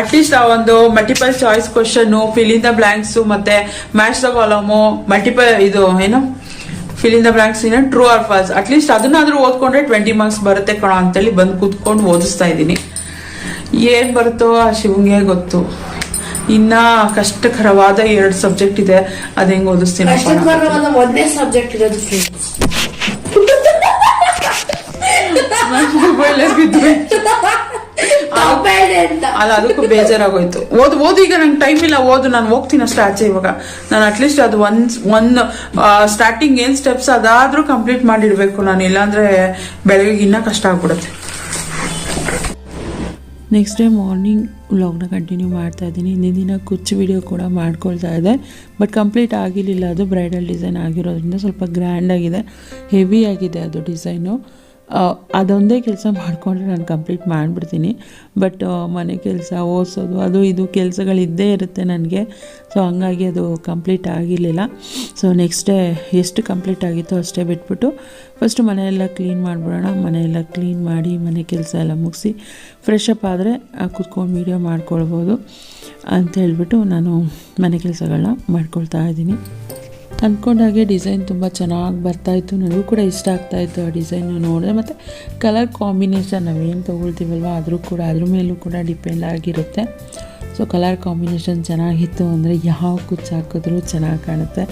ಅಟ್ಲೀಸ್ಟ್ ಆ ಒಂದು multiple choice question fill in the blanks ಮತ್ತೆ ಮ್ಯಾಚ್ ದ ಕಾಲಮು ಮಲ್ಟಿಪಲ್ ಇದು ಏನು? ಫಿಲಿಂದ ಬ್ಲಾಂಕ್ಸ್ ಏನೋ true or false at least ಅದನ್ನಾದ್ರೂ ಓದ್ಕೊಂಡ್ರೆ ಟ್ವೆಂಟಿ ಮಾರ್ಕ್ಸ್ ಬರುತ್ತೆ ಕಣ ಅಂತೇಳಿ ಬಂದು ಕೂತ್ಕೊಂಡು ಓದಿಸ್ತಾ ಇದ್ದೀನಿ. ಏನ್ ಬರುತ್ತೋ ಆ ಶಿವಂಗೆ ಗೊತ್ತು. ಇನ್ನ ಕಷ್ಟಕರವಾದ ಎರಡು ಸಬ್ಜೆಕ್ಟ್ ಇದೆ. ಅದು ಹೆಂಗ್ ಓದಿಸ್ತೀನಿ ಒಂದೇ ಸಬ್ಜೆಕ್ಟ್ ಇರೋದು ಅಲ್ಲ ಅದಕ್ಕೂ ಬೇಜಾರಾಗೋಯ್ತು. ಓದ್ ಓದು ಈಗ ನಂಗೆ ಟೈಮ್ ಇಲ್ಲ ಓದು ನಾನು ಹೋಗ್ತೀನಿ ಅಷ್ಟೇ ಆಚೆ ಇವಾಗ. ನಾನು ಅಟ್ಲೀಸ್ಟ್ ಅದು ಒಂದ್ ಒಂದ್ ಸ್ಟಾರ್ಟಿಂಗ್ ಏನ್ ಸ್ಟೆಪ್ಸ್ ಅದಾದ್ರೂ ಕಂಪ್ಲೀಟ್ ಮಾಡಿಡ್ಬೇಕು ನಾನು. ಇಲ್ಲಾಂದ್ರೆ ಬೆಳಗ್ಗೆ ಇನ್ನ ಕಷ್ಟ ಆಗ್ಬಿಡುತ್ತೆ. ನೆಕ್ಸ್ಟ್ ಡೇ ಮಾರ್ನಿಂಗ್ ವ್ಲಾಗ್ನ ಕಂಟಿನ್ಯೂ ಮಾಡ್ತಾ ಇದ್ದೀನಿ. ಹಿಂದಿನ ದಿನ ಕುಚ್ಚು ವಿಡಿಯೋ ಕೂಡ ಮಾಡ್ಕೊಳ್ತಾ ಇದೆ. ಬಟ್ ಕಂಪ್ಲೀಟ್ ಆಗಿರಲಿಲ್ಲ. ಅದು ಬ್ರೈಡಲ್ ಡಿಸೈನ್ ಆಗಿರೋದ್ರಿಂದ ಸ್ವಲ್ಪ ಗ್ರ್ಯಾಂಡಾಗಿದೆ ಹೆವಿ ಆಗಿದೆ ಅದು ಡಿಸೈನು ಅದೊಂದೇ ಕೆಲಸ ಮಾಡಿಕೊಂಡ್ರೆ ನಾನು ಕಂಪ್ಲೀಟ್ ಮಾಡಿಬಿಡ್ತೀನಿ. ಬಟ್ ಮನೆ ಕೆಲಸ, ಓದಿಸೋದು, ಅದು ಇದು ಕೆಲಸಗಳಿದ್ದೇ ಇರುತ್ತೆ ನನಗೆ. ಸೊ ಹಂಗಾಗಿ ಅದು ಕಂಪ್ಲೀಟ್ ಆಗಿರಲಿಲ್ಲ. ಸೊ ನೆಕ್ಸ್ಟ್ ಡೇ ಎಷ್ಟು ಕಂಪ್ಲೀಟ್ ಆಗಿತ್ತೋ ಅಷ್ಟೇ ಬಿಟ್ಬಿಟ್ಟು ಫಸ್ಟು ಮನೆಯೆಲ್ಲ ಕ್ಲೀನ್ ಮಾಡಿಬಿಡೋಣ. ಮನೆಯೆಲ್ಲ ಕ್ಲೀನ್ ಮಾಡಿ ಮನೆ ಕೆಲಸ ಎಲ್ಲ ಮುಗಿಸಿ ಫ್ರೆಶಪ್ ಆದರೆ ಕೂತ್ಕೊಂಡು ವೀಡಿಯೋ ಮಾಡ್ಕೊಳ್ಬೋದು. ಅಂತ ಹೇಳ್ಬಿಟ್ಟು ನಾನು ಮನೆ ಕೆಲಸಗಳನ್ನ ಮಾಡ್ಕೊಳ್ತಾ ಇದ್ದೀನಿ. ಅಂದ್ಕೊಂಡಾಗೆ ಡಿಸೈನ್ ತುಂಬ ಚೆನ್ನಾಗಿ ಬರ್ತಾಯಿತ್ತು ನನಗೂ ಕೂಡ ಇಷ್ಟ ಆಗ್ತಾಯಿತ್ತು ಆ ಡಿಸೈನು ನೋಡಿದೆ ಮತ್ತು ಕಲರ್ ಕಾಂಬಿನೇಷನ್ ನಾವೇನು ತೊಗೊಳ್ತೀವಲ್ವ? ಆದರೂ ಕೂಡ ಅದ್ರ ಮೇಲೂ ಕೂಡ ಡಿಪೆಂಡ್ ಆಗಿರುತ್ತೆ. ಸೊ, ಕಲರ್ ಕಾಂಬಿನೇಷನ್ ಚೆನ್ನಾಗಿತ್ತು ಅಂದರೆ ಯಾವ ಕುಚ್ಚು ಹಾಕಿದ್ರೂ ಚೆನ್ನಾಗಿ ಕಾಣುತ್ತೆ.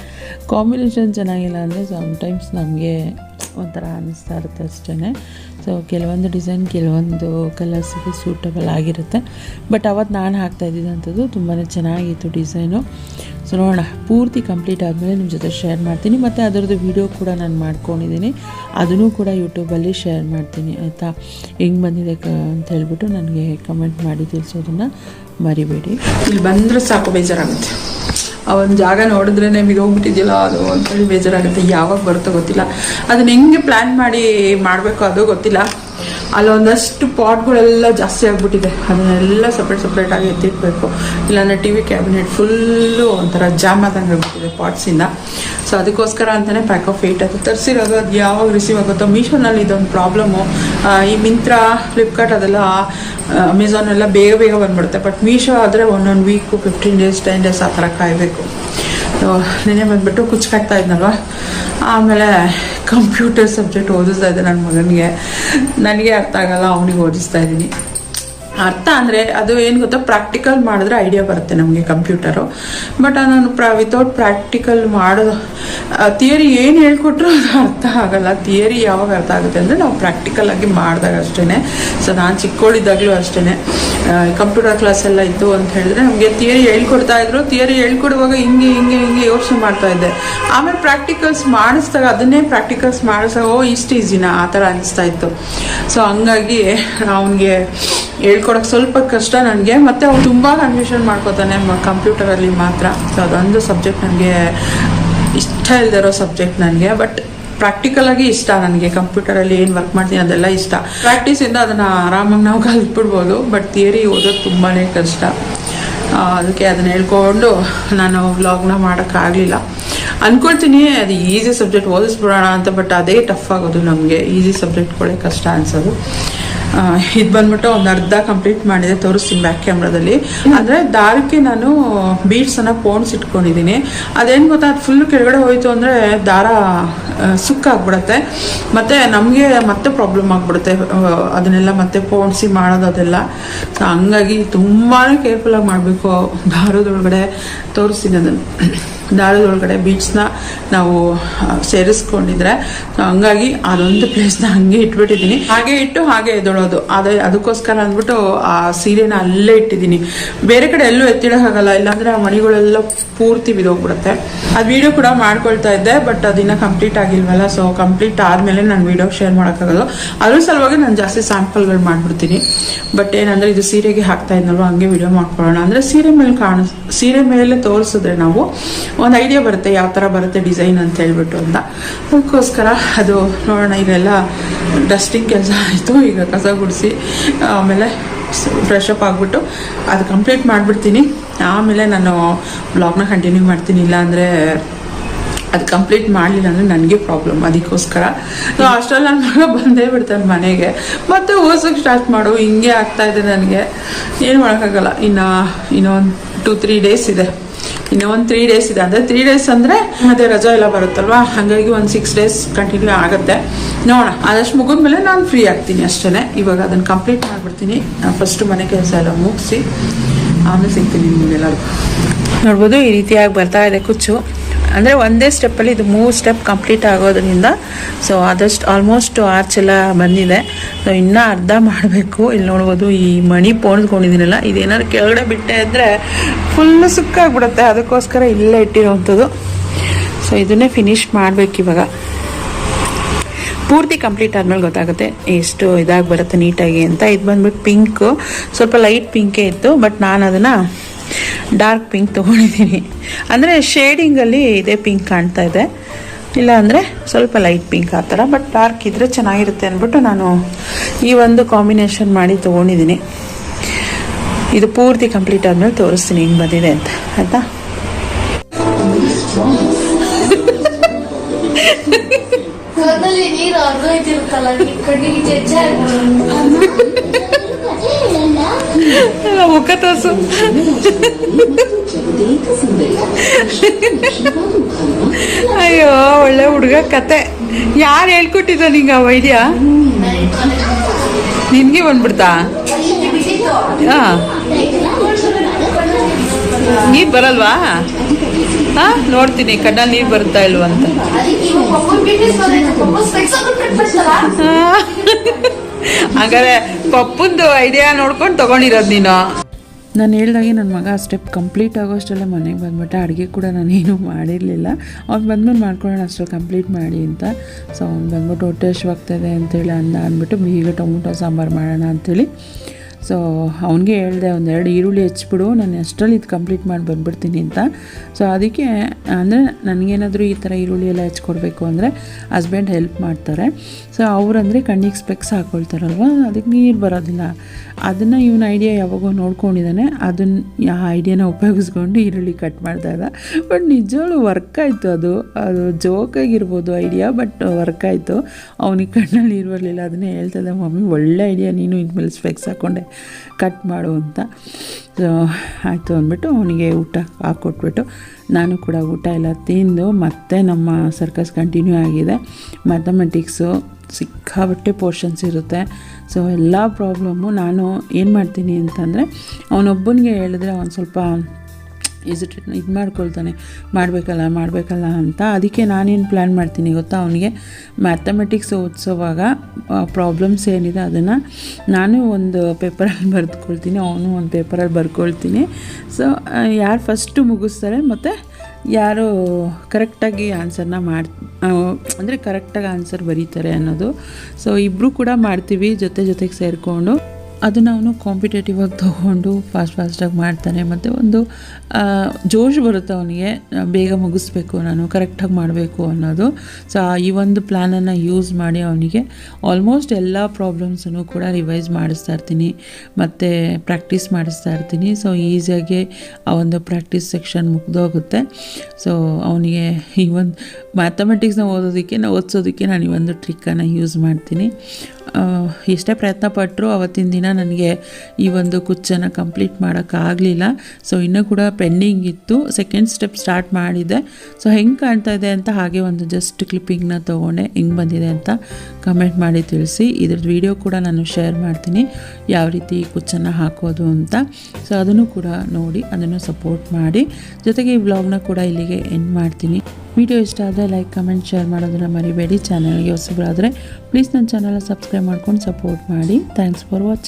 ಕಾಂಬಿನೇಷನ್ ಚೆನ್ನಾಗಿಲ್ಲ ಅಂದರೆ ಸಮ್ಟೈಮ್ಸ್ ನಮಗೆ ಒಂಥರ ಅನ್ನಿಸ್ತಾ ಇರುತ್ತೆ ಅಷ್ಟೇ ಸೊ, ಕೆಲವೊಂದು ಡಿಸೈನ್ ಕೆಲವೊಂದು ಕಲರ್ಸಿಗೆ ಸೂಟಬಲ್ ಆಗಿರುತ್ತೆ. ಬಟ್ ಅವತ್ತು ನಾನು ಹಾಕ್ತಾ ಇದ್ದಿದ್ದಂಥದ್ದು ತುಂಬಾ ಚೆನ್ನಾಗಿತ್ತು ಡಿಸೈನು. ಸೊ ನೋಡೋಣ. ಪೂರ್ತಿ ಕಂಪ್ಲೀಟ್ ಆದಮೇಲೆ ನಿಮ್ಮ ಜೊತೆ ಶೇರ್ ಮಾಡ್ತೀನಿ. ಮತ್ತು ಅದರದ್ದು ವಿಡಿಯೋ ಕೂಡ ನಾನು ಮಾಡ್ಕೊಂಡಿದ್ದೀನಿ ಅದನ್ನು ಕೂಡ ಯೂಟ್ಯೂಬಲ್ಲಿ ಶೇರ್ ಮಾಡ್ತೀನಿ, ಆಯಿತಾ? ಹೆಂಗೆ ಬಂದಿದೆ ಕ ಅಂತ ಹೇಳ್ಬಿಟ್ಟು ನನಗೆ ಕಮೆಂಟ್ ಮಾಡಿ ತಿಳಿಸೋದನ್ನು ಮರಿಬೇಡಿ. ಇಲ್ಲಿ ಬಂದರೆ ಸಾಕು, ಬೇಜಾರಾಗುತ್ತೆ. ಆ ಒಂದು ಜಾಗ ನೋಡಿದ್ರೆ ನಿಮಗೆ ಹೋಗ್ಬಿಟ್ಟಿದ್ಯಲ್ಲ ಅದು ಅಂತೇಳಿ ಬೇಜಾರಾಗುತ್ತೆ. ಯಾವಾಗ ಬರುತ್ತೋ ಗೊತ್ತಿಲ್ಲ. ಅದನ್ನ ಹೆಂಗೆ ಪ್ಲ್ಯಾನ್ ಮಾಡಿ ಮಾಡಬೇಕು ಅದು ಗೊತ್ತಿಲ್ಲ. ಅಲ್ಲೊಂದಷ್ಟು ಪಾಟ್ಗಳೆಲ್ಲ ಜಾಸ್ತಿ ಆಗ್ಬಿಟ್ಟಿದೆ. ಅದನ್ನೆಲ್ಲ ಸಪ್ರೇಟ್ ಸಪ್ರೇಟಾಗಿ ಎತ್ತಿಟ್ಬೇಕು. ಇಲ್ಲಾಂದರೆ ಟಿ ವಿ ಕ್ಯಾಬಿನೆಟ್ ಫುಲ್ಲು ಒಂಥರ ಜಾಮ್ ಆದಂಗೆ ಆಗಿಬಿಟ್ಟಿದೆ ಪಾಟ್ಸಿಂದ ಸೊ ಅದಕ್ಕೋಸ್ಕರ ಅಂತಲೇ ಪ್ಯಾಕ್ ಆಫ್ ಏಟ್ ಅದು ತರಿಸಿರೋದು. ಅದು ಯಾವಾಗ ರಿಸೀವ್ ಆಗುತ್ತೋ ಮೀಶೋನಲ್ಲಿ ಇದೊಂದು ಪ್ರಾಬ್ಲಮ್ಮು ಈ ಮಿಂತ್ರಾ ಫ್ಲಿಪ್ಕಾರ್ಟ್ ಅದೆಲ್ಲ ಅಮೆಝಾನ್ ಎಲ್ಲ ಬೇಗ ಬೇಗ ಬಂದ್ಬಿಡುತ್ತೆ. ಬಟ್ ಮೀಶೋ ಆದರೆ ಒಂದೊಂದು week fifteen days ten days ಆ ಥರ ಕಾಯಬೇಕು. ನೆನೆ ಬಂದ್ಬಿಟ್ಟು ಕುಚ್ಕಾಗ್ತಾ ಇದ್ನಲ್ವ? ಆಮೇಲೆ ಕಂಪ್ಯೂಟರ್ ಸಬ್ಜೆಕ್ಟ್ ಓದಿಸ್ತಾ ಇದ್ದೆ ನನ್ನ ಮಗನಿಗೆ. ನನಗೆ ಅರ್ಥ ಆಗಲ್ಲ, ಅವನಿಗೆ ಓದಿಸ್ತಾ ಇದ್ದೀನಿ. ಅರ್ಥ ಅಂದರೆ ಅದು ಏನು ಗೊತ್ತಾ? ಪ್ರಾಕ್ಟಿಕಲ್ ಮಾಡಿದ್ರೆ ಐಡಿಯಾ ಬರುತ್ತೆ ನಮಗೆ ಕಂಪ್ಯೂಟರು ಬಟ್ ನಾನು ಪ್ರ ವಿತೌಟ್ ಪ್ರಾಕ್ಟಿಕಲ್ ಮಾಡೋದು ಥಿಯರಿ ಏನು ಹೇಳ್ಕೊಟ್ರು ಅದು ಅರ್ಥ ಆಗಲ್ಲ. ಥಿಯರಿ ಯಾವಾಗ ಅರ್ಥ ಆಗುತ್ತೆ ಅಂದರೆ ನಾವು ಪ್ರಾಕ್ಟಿಕಲ್ ಆಗಿ ಮಾಡಿದಾಗ ಅಷ್ಟೇ ಸೊ ನಾನು ಚಿಕ್ಕವಳಿದ್ದಾಗಲೂ ಅಷ್ಟೇ ಕಂಪ್ಯೂಟರ್ ಕ್ಲಾಸ್ ಎಲ್ಲ ಇತ್ತು ಅಂತ ಹೇಳಿದ್ರೆ ನಮಗೆ ಥಿಯರಿ ಹೇಳ್ಕೊಡ್ತಾ ಇದ್ರು. ಥಿಯರಿ ಹೇಳ್ಕೊಡುವಾಗ ಹಿಂಗೆ ಹಿಂಗೆ ಹಿಂಗೆ ಯೋಚನೆ ಮಾಡ್ತಾ ಇದ್ದೆ. ಆಮೇಲೆ ಪ್ರಾಕ್ಟಿಕಲ್ಸ್ ಮಾಡಿಸಿದಾಗ ಅದನ್ನೇ ಪ್ರಾಕ್ಟಿಕಲ್ಸ್ ಮಾಡಿಸೋ ಇಷ್ಟು ಈಸಿನ ಆ ಥರ ಅನಿಸ್ತಾ ಇತ್ತು. ಸೊ ಹಂಗಾಗಿ ಅವನಿಗೆ ಹೇಳ್ಕೊಡೋಕೆ ಸ್ವಲ್ಪ ಕಷ್ಟ ನನಗೆ. ಮತ್ತು ಅವ್ನು ತುಂಬ ಕನ್ಫ್ಯೂಷನ್ ಮಾಡ್ಕೋತಾನೆ ಕಂಪ್ಯೂಟರಲ್ಲಿ ಮಾತ್ರ. ಸೊ ಅದೊಂದು ಸಬ್ಜೆಕ್ಟ್ ನನಗೆ ಇಷ್ಟ ಇಲ್ದಿರೋ ಸಬ್ಜೆಕ್ಟ್ ನನಗೆ. ಬಟ್ ಪ್ರಾಕ್ಟಿಕಲಾಗಿ ಇಷ್ಟ ನನಗೆ. ಕಂಪ್ಯೂಟರಲ್ಲಿ ಏನು ವರ್ಕ್ ಮಾಡ್ತೀನಿ ಅದೆಲ್ಲ ಇಷ್ಟ. ಪ್ರಾಕ್ಟೀಸಿಂದ ಅದನ್ನು ಆರಾಮಾಗಿ ನಾವು ಕಲ್ತ್ಬಿಡ್ಬೋದು ಬಟ್ ಥಿಯರಿ ಓದೋದು ತುಂಬಾ ಕಷ್ಟ. ಅದಕ್ಕೆ ಅದನ್ನ ಹೇಳ್ಕೊಂಡು ನಾನು ವ್ಲಾಗ್ನ ಮಾಡೋಕ್ಕಾಗಲಿಲ್ಲ. ಅನ್ಕೊಳ್ತೀನಿ, ಅದು ಈಸಿ ಸಬ್ಜೆಕ್ಟ್ ಓದಿಸ್ಬಿಡೋಣ ಅಂತ ಬಟ್ ಅದೇ ಟಫ್ ಆಗೋದು ನಮಗೆ. ಈಸಿ ಸಬ್ಜೆಕ್ಟ್ಗಳೇ ಕಷ್ಟ ಅನ್ಸೋದು. ಇದು ಬಂದ್ಬಿಟ್ಟು ಒಂದು ಅರ್ಧ ಕಂಪ್ಲೀಟ್ ಮಾಡಿದೆ, ತೋರಿಸ್ತೀನಿ ಬ್ಯಾಕ್ ಕ್ಯಾಮ್ರಾದಲ್ಲಿ ಅಂದರೆ ದಾರಕ್ಕೆ ನಾನು ಬೀಡ್ಸನ್ನು ಪೋಣ್ಸ್ ಇಟ್ಕೊಂಡಿದ್ದೀನಿ. ಅದೇನು ಗೊತ್ತಾ, ಅದು ಫುಲ್ ಕೆಳಗಡೆ ಹೋಯಿತು ಅಂದರೆ ದಾರ ಸುಕ್ಕಾಗ್ಬಿಡುತ್ತೆ ಸುಕ್ಕಾಗ್ಬಿಡತ್ತೆ ಮತ್ತು ನಮಗೆ ಮತ್ತೆ ಪ್ರಾಬ್ಲಮ್ ಆಗಿಬಿಡುತ್ತೆ ಅದನ್ನೆಲ್ಲ ಮತ್ತೆ ಪೋಣಿಸಿ ಮಾಡೋದು ಅದೆಲ್ಲ. ಸೊ ಹಂಗಾಗಿ ತುಂಬಾ ಕೇರ್ಫುಲ್ಲಾಗಿ ಮಾಡಬೇಕು, ದಾರದೊಳಗಡೆ. ತೋರಿಸ್ತೀನಿ ಅದನ್ನು. ದಾರದೊಳಗಡೆ ಬೀಚ್ನ ನಾವು ಸೇರಿಸ್ಕೊಂಡಿದ್ರೆ. ಹಂಗಾಗಿ ಅದೊಂದು ಪ್ಲೇಸ್ನ ಹಂಗೆ ಇಟ್ಬಿಟ್ಟಿದ್ದೀನಿ. ಹಾಗೆ ಇಟ್ಟು ಹಾಗೆ ಎದ್ದೊಳೋದು ಅದೇ, ಅದಕ್ಕೋಸ್ಕರ ಅಂದ್ಬಿಟ್ಟು ಆ ಸೀರೆನ ಅಲ್ಲೇ ಇಟ್ಟಿದ್ದೀನಿ. ಬೇರೆ ಕಡೆ ಎಲ್ಲೂ ಎತ್ತಿಡೋಕ್ಕಾಗಲ್ಲ ಇಲ್ಲಾಂದ್ರೆ ಆ ಮಣಿಗಳೆಲ್ಲ ಪೂರ್ತಿ ಬಿದೋಗ್ಬಿಡುತ್ತೆ. ಅದು ವಿಡಿಯೋ ಕೂಡ ಮಾಡ್ಕೊಳ್ತಾ ಇದ್ದೆ ಬಟ್ ಅದಿನ್ನ ಕಂಪ್ಲೀಟ್ ಆಗಿಲ್ವಲ್ಲ. ಸೊ ಕಂಪ್ಲೀಟ್ ಆದಮೇಲೆ ನಾನು ವಿಡಿಯೋ ಶೇರ್ ಮಾಡೋಕ್ಕಾಗಲ್ಲ. ಅದ್ರ ಸಲುವಾಗಿ ನಾನು ಜಾಸ್ತಿ ಸ್ಯಾಂಪಲ್ಗಳು ಮಾಡಿಬಿಡ್ತೀನಿ. ಬಟ್ ಏನಂದ್ರೆ ಇದು ಸೀರೆಗೆ ಹಾಕ್ತಾ ಇದ್ನಲ್ವ, ಹಂಗೆ ವಿಡಿಯೋ ಮಾಡ್ಕೊಳ್ಳೋಣ. ಅಂದ್ರೆ ಸೀರೆ ಮೇಲೆ ಕಾಣ, ಸೀರೆ ಮೇಲೆ ತೋರಿಸಿದ್ರೆ ನಾವು ಒಂದು ಐಡಿಯಾ ಬರುತ್ತೆ, ಯಾವ ಥರ ಬರುತ್ತೆ ಡಿಸೈನ್ ಅಂತ ಹೇಳ್ಬಿಟ್ಟು ಅಂತ. ಅದಕ್ಕೋಸ್ಕರ ಅದು ನೋಡೋಣ ಇದೆಲ್ಲ ಡಸ್ಟಿಂಗ್ ಕೆಲಸ ಆಯಿತು, ಈಗ ಕಸ ಗುಡಿಸಿ, ಆಮೇಲೆ ಫ್ರೆಶ್ ಅಪ್ ಆಗಿಬಿಟ್ಟು ಅದು ಕಂಪ್ಲೀಟ್ ಮಾಡಿಬಿಡ್ತೀನಿ. ಆಮೇಲೆ ನಾನು ಬ್ಲಾಗ್ನ ಕಂಟಿನ್ಯೂ ಮಾಡ್ತೀನಿ ಇಲ್ಲ ಅಂದರೆ ಅದು ಕಂಪ್ಲೀಟ್ ಮಾಡಲಿಲ್ಲ ಅಂದರೆ ನನಗೆ ಪ್ರಾಬ್ಲಮ್ ಅದಕ್ಕೋಸ್ಕರ. ಸೊ ಅಷ್ಟರಲ್ಲಿ ಮಗ ಬಂದೇ ಬಿಡ್ತಾನೆ ಮನೆಗೆ. ಮತ್ತೆ ಓದೋಕ್ಕೆ ಸ್ಟಾರ್ಟ್ ಮಾಡು, ಹಿಂಗೆ ಆಗ್ತಾ ಇದೆ ನನಗೆ. ಏನು ಮಾಡೋಕ್ಕಾಗಲ್ಲ. ಇನ್ನು ಇನ್ನೊಂದು ಟೂ ತ್ರೀ ಡೇಸ್ ಇದೆ. ಇನ್ನು ಒಂದು ತ್ರೀ ಡೇಸ್ ಇದೆ. ಅಂದರೆ ತ್ರೀ ಡೇಸ್ ಅಂದರೆ ಮತ್ತೆ ರಜಾ ಎಲ್ಲ ಬರುತ್ತಲ್ವಾ? ಹಾಗಾಗಿ ಒಂದು ಸಿಕ್ಸ್ ಡೇಸ್ ಕಂಟಿನ್ಯೂ ಆಗುತ್ತೆ. ನೋಡೋಣ. ಆದಷ್ಟು ಮುಗಿದ್ಮೇಲೆ ನಾನು ಫ್ರೀ ಆಗ್ತೀನಿ ಅಷ್ಟೇ ಇವಾಗ ಅದನ್ನು ಕಂಪ್ಲೀಟ್ ಮಾಡಿಬಿಡ್ತೀನಿ. ಫಸ್ಟ್ ಮನೆ ಕೆಲಸ ಎಲ್ಲ ಮುಗಿಸಿ, ಆಮೇಲೆ ಸಿಗ್ತೀನಿ ನಿಮಗೆಲ್ಲರಿಗೂ. ನೋಡ್ಬೋದು, ಈ ರೀತಿಯಾಗಿ ಬರ್ತಾ ಇದೆ ಕುಚ್ಚು. ಅಂದರೆ ಒಂದೇ ಸ್ಟೆಪ್ಪಲ್ಲಿ ಇದು ಮೂರು ಸ್ಟೆಪ್ ಕಂಪ್ಲೀಟ್ ಆಗೋದ್ರಿಂದ ಸೊ ಆದಷ್ಟು ಆಲ್ಮೋಸ್ಟ್ ಆರ್ಚ್ ಎಲ್ಲ ಬಂದಿದೆ. ಸೊ ಇನ್ನೂ ಅರ್ಧ ಮಾಡಬೇಕು. ಇಲ್ಲಿ ನೋಡ್ಬೋದು ಈ ಮಣಿ ಪೋಣಿಸ್ಕೊಂಡಿದ್ದೀನಲ್ಲ, ಇದೇನಾದ್ರು ಕೆಳಗಡೆ ಬಿಟ್ಟೆ ಅಂದರೆ ಫುಲ್ಲು ಸುಕ್ಕಾಗ್ಬಿಡುತ್ತೆ. ಅದಕ್ಕೋಸ್ಕರ ಇಲ್ಲೇ ಇಟ್ಟಿರೋವಂಥದ್ದು ಸೊ ಇದನ್ನೇ ಫಿನಿಶ್ ಮಾಡಬೇಕು ಇವಾಗ ಪೂರ್ತಿ ಕಂಪ್ಲೀಟ್ ಆದಮೇಲೆ ಗೊತ್ತಾಗುತ್ತೆ ಎಷ್ಟು ಇದಾಗಿ ಬರುತ್ತೆ ನೀಟಾಗಿ ಅಂತ. ಇದು ಬಂದ್ಬಿಟ್ಟು ಪಿಂಕು ಸ್ವಲ್ಪ ಲೈಟ್ ಪಿಂಕೇ ಇತ್ತು ಬಟ್ ನಾನು ಅದನ್ನು ಡಾರ್ಕ್ ಪಿಂಕ್ ತೊಗೊಂಡಿದ್ದೀನಿ. ಅಂದರೆ ಶೇಡಿಂಗಲ್ಲಿ ಇದೇ ಪಿಂಕ್ ಕಾಣ್ತಾ ಇದೆ. ಇಲ್ಲ ಅಂದರೆ ಸ್ವಲ್ಪ ಲೈಟ್ ಪಿಂಕ್ ಆ ಥರ ಬಟ್ ಡಾರ್ಕ್ ಇದ್ದರೆ ಚೆನ್ನಾಗಿರುತ್ತೆ ಅಂದ್ಬಿಟ್ಟು ನಾನು ಈ ಒಂದು ಕಾಂಬಿನೇಷನ್ ಮಾಡಿ ತೊಗೊಂಡಿದ್ದೀನಿ. ಇದು ಪೂರ್ತಿ ಕಂಪ್ಲೀಟ್ ಆದಮೇಲೆ ತೋರಿಸ್ತೀನಿ ಹಿಂಗೆ ಬಂದಿದೆ ಅಂತ, ಆಯಿತಾ? ಕಣ್ಣಲ್ಲಿ ನೀರು ಕಣ್ಣಿಗೆ ಮುಖ ಅಯ್ಯೋ ಒಳ್ಳೆ ಹುಡುಗ ಕತೆ. ಯಾರು ಹೇಳ್ಕೊಟ್ಟಿದ್ದ ನಿಂಗೆ ಆ ವೈದ್ಯ ನಿನ್ಗೆ ಬಂದ್ಬಿಡ್ತಾ? ಹಾ. ನೀರು ಬರಲ್ವಾ? ಹಾ ನೋಡ್ತೀನಿ. ಕಣ್ಣಲ್ಲಿ ನೀರು ಬರುತ್ತಾ ಇಲ್ವಂತ ಅಂತ. ಹಾಗಾದ್ರೆ ಪಪ್ಪಂದು ಐಡಿಯಾ ನೋಡ್ಕೊಂಡು ತಗೊಂಡಿರೋದು ನೀನು. ನಾನು ಹೇಳ್ದಾಗೆ ನನ್ನ ಮಗ ಸ್ಟೆಪ್ ಕಂಪ್ಲೀಟ್ ಆಗೋಷ್ಟಲ್ಲೇ ಮನೆಗೆ ಬಂದ್ಬಿಟ್ಟೆ. ಅಡುಗೆ ಕೂಡ ನಾನೇನು ಮಾಡಿರಲಿಲ್ಲ. ಅವ್ನು ಬಂದ್ಮೇಲೆ ಮಾಡ್ಕೊಳ್ಳೋಣ ಅಷ್ಟೇ ಕಂಪ್ಲೀಟ್ ಮಾಡಿ ಅಂತ. ಸೊ ಅವ್ನು ಬಂದ್ಬಿಟ್ಟು ಹೊಟ್ಟೆ ಹಶ್ವಾಗ್ತದೆ ಅಂತೇಳಿ ಅಂದ ಅಂದ್ಬಿಟ್ಟು, ಈಗ ಟೊಮೊಟೊ ಸಾಂಬಾರು ಮಾಡೋಣ ಅಂಥೇಳಿ ಸೊ ಅವನಿಗೆ ಹೇಳಿದೆ ಒಂದೆರಡು ಈರುಳ್ಳಿ ಹೆಚ್ಚಿಬಿಡು, ನಾನು ಅಷ್ಟರಲ್ಲಿ ಇದು ಕಂಪ್ಲೀಟ್ ಮಾಡಿ ಬಂದ್ಬಿಡ್ತೀನಿ ಅಂತ. ಸೊ ಅದಕ್ಕೆ, ಅಂದರೆ ನನಗೇನಾದರೂ ಈ ಥರ ಈರುಳ್ಳಿ ಎಲ್ಲ ಹೆಚ್ಕೊಡ್ಬೇಕು ಅಂದರೆ ಹಸ್ಬೆಂಡ್ ಹೆಲ್ಪ್ ಮಾಡ್ತಾರೆ. ಸೊ ಅವರಂದರೆ ಕಣ್ಣಿಗೆ ಸ್ಪೆಕ್ಸ್ ಹಾಕ್ಕೊಳ್ತಾರಲ್ವ ಅದಕ್ಕೆ ನೀರು ಬರೋದಿಲ್ಲ. ಅದನ್ನು ಇವನ ಐಡಿಯಾ ಯಾವಾಗೋ ನೋಡ್ಕೊಂಡಿದ್ದಾನೆ ಅದನ್ನ ಆ ಐಡಿಯಾನ ಉಪಯೋಗಿಸ್ಕೊಂಡು ಈರುಳ್ಳಿ ಕಟ್ ಮಾಡ್ತಾ ಇದ್ದ. ಬಟ್ ನಿಜವಾಗ್ಲೂ ವರ್ಕ್ ಆಯಿತು ಅದು. ಅದು ಜೋಕಾಗಿರ್ಬೋದು ಐಡಿಯಾ ಬಟ್ ವರ್ಕ್ ಆಯಿತು. ಅವನಿಗೆ ಕಣ್ಣಲ್ಲಿ ನೀರು ಬರಲಿಲ್ಲ, ಅದನ್ನೇ ಹೇಳ್ತದೆ ಮಮ್ಮಿ, ಒಳ್ಳೆ ಐಡಿಯಾ ನೀನು ಇನ್ಮೇಲೆ ಸ್ಪೆಕ್ಸ್ ಹಾಕ್ಕೊಂಡೆ ಕಟ್ ಮಾಡು ಅಂತ. ಸೊ ಆಯಿತು ಅಂದ್ಬಿಟ್ಟು ಅವನಿಗೆ ಊಟ ಹಾಕ್ಕೊಟ್ಬಿಟ್ಟು ನಾನು ಕೂಡ ಊಟ ಎಲ್ಲ ತಿಂದು ಮತ್ತೆ ನಮ್ಮ ಸರ್ಕಸ್ ಕಂಟಿನ್ಯೂ ಆಗಿದೆ. ಮ್ಯಾಥಮೆಟಿಕ್ಸು ಸಿಕ್ಕಾಬಟ್ಟೆ ಪೋರ್ಷನ್ಸ್ ಇರುತ್ತೆ. ಸೊ ಎಲ್ಲ ಪ್ರಾಬ್ಲಮ್ಮು ನಾನು ಏನು ಮಾಡ್ತೀನಿ ಅಂತಂದರೆ, ಅವನೊಬ್ಬನಿಗೆ ಹೇಳಿದ್ರೆ ಅವನು ಸ್ವಲ್ಪ ಇಸಿಟೇಟ್ ಇದು ಮಾಡ್ಕೊಳ್ತಾನೆ. ಮಾಡಬೇಕಲ್ಲ ಮಾಡಬೇಕಲ್ಲ ಅಂತ. ಅದಕ್ಕೆ ನಾನೇನು ಪ್ಲ್ಯಾನ್ ಮಾಡ್ತೀನಿ ಗೊತ್ತಾ ಅವನಿಗೆ? ಮ್ಯಾಥಮೆಟಿಕ್ಸ್ ಓದಿಸೋವಾಗ ಪ್ರಾಬ್ಲಮ್ಸ್ ಏನಿದೆ ಅದನ್ನು ನಾನು ಒಂದು ಪೇಪರಲ್ಲಿ ಬರೆದುಕೊಳ್ತೀನಿ, ಅವನು ಒಂದು ಪೇಪರಲ್ಲಿ ಬರ್ಕೊಳ್ತೀನಿ. ಸೊ ಯಾರು ಫಸ್ಟು ಮುಗಿಸ್ತಾರೆ ಮತ್ತು ಯಾರು ಕರೆಕ್ಟಾಗಿ ಆನ್ಸರ್ನ ಮಾಡಿ ಅಂದರೆ ಕರೆಕ್ಟಾಗಿ ಆನ್ಸರ್ ಬರೀತಾರೆ ಅನ್ನೋದು. ಸೊ ಇಬ್ಬರು ಕೂಡ ಮಾಡ್ತೀವಿ, ಜೊತೆ ಜೊತೆಗೆ ಸೇರಿಕೊಂಡು. ಅದನ್ನು ಅವನು ಕಾಂಪಿಟೇಟಿವ್ ಆಗಿ ತೊಗೊಂಡು ಫಾಸ್ಟ್ ಫಾಸ್ಟಾಗಿ ಮಾಡ್ತಾನೆ. ಮತ್ತು ಒಂದು ಜೋಶ್ ಬರುತ್ತೆ ಅವನಿಗೆ ಬೇಗ ಮುಗಿಸ್ಬೇಕು ನಾನು ಕರೆಕ್ಟಾಗಿ ಮಾಡಬೇಕು ಅನ್ನೋದು. ಸೊ ಈ ಒಂದು ಪ್ಲ್ಯಾನನ್ನು ಯೂಸ್ ಮಾಡಿ ಅವನಿಗೆ ಆಲ್ಮೋಸ್ಟ್ ಎಲ್ಲ ಪ್ರಾಬ್ಲಮ್ಸನ್ನು ಕೂಡ ರಿವೈಸ್ ಮಾಡಿಸ್ತಾ ಇರ್ತೀನಿ. ಮತ್ತು ಪ್ರಾಕ್ಟೀಸ್ ಮಾಡಿಸ್ತಾ ಇರ್ತೀನಿ. ಸೊ ಈಸಿಯಾಗಿ ಆ ಒಂದು ಪ್ರಾಕ್ಟೀಸ್ ಸೆಕ್ಷನ್ ಮುಗ್ದೋಗುತ್ತೆ. ಸೊ ಅವನಿಗೆ ಈ ಒಂದು ಮ್ಯಾಥಮೆಟಿಕ್ಸ್ನ ಓದೋದಕ್ಕೆ ಓದಿಸೋದಕ್ಕೆ ನಾನು ಈ ಒಂದು ಟ್ರಿಕ್ಕನ್ನು ಯೂಸ್ ಮಾಡ್ತೀನಿ. ಎಷ್ಟೇ ಪ್ರಯತ್ನ ಪಟ್ಟರೂ ಅವತ್ತಿನ ದಿನ ನನಗೆ ಈ ಒಂದು ಕುಚ್ಚನ್ನು ಕಂಪ್ಲೀಟ್ ಮಾಡೋಕ್ಕಾಗಲಿಲ್ಲ. ಸೊ ಇನ್ನೂ ಕೂಡ ಪೆಂಡಿಂಗ್ ಇತ್ತು. ಸೆಕೆಂಡ್ ಸ್ಟೆಪ್ ಸ್ಟಾರ್ಟ್ ಮಾಡಿದೆ. ಸೊ ಹೆಂಗೆ ಕಾಣ್ತಾ ಇದೆ ಅಂತ ಹಾಗೆ ಒಂದು ಜಸ್ಟ್ ಕ್ಲಿಪ್ಪಿಂಗ್ನ ತೊಗೊಂಡೆ. ಹೆಂಗೆ ಬಂದಿದೆ ಅಂತ ಕಮೆಂಟ್ ಮಾಡಿ ತಿಳಿಸಿ. ಇದ್ರದ್ದು ವಿಡಿಯೋ ಕೂಡ ನಾನು ಶೇರ್ ಮಾಡ್ತೀನಿ. ಯಾವ ರೀತಿ ಕುಚ್ಚನ್ನು ಹಾಕೋದು ಅಂತ. ಸೊ ಅದನ್ನು ಕೂಡ ನೋಡಿ, ಅದನ್ನು ಸಪೋರ್ಟ್ ಮಾಡಿ. ಜೊತೆಗೆ ಈ ವ್ಲಾಗ್ನ ಕೂಡ ಇಲ್ಲಿಗೆ ಎಂಡ್ ಮಾಡ್ತೀನಿ. ವಿಡಿಯೋ ಇಷ್ಟ ಆದರೆ ಲೈಕ್ ಕಮೆಂಟ್ ಶೇರ್ ಮಾಡೋದನ್ನು ಮರಿಬೇಡಿ. ಚಾನಲ್ಗೆ ಹೊಸಬರಾದರೆ ಪ್ಲೀಸ್ ನನ್ನ ಚಾನಲ್ ಸಬ್ಸ್ಕ್ರೈಬ್ ಮಾಡ್ಕೊಂಡು ಸಪೋರ್ಟ್ ಮಾಡಿ. Thanks for watching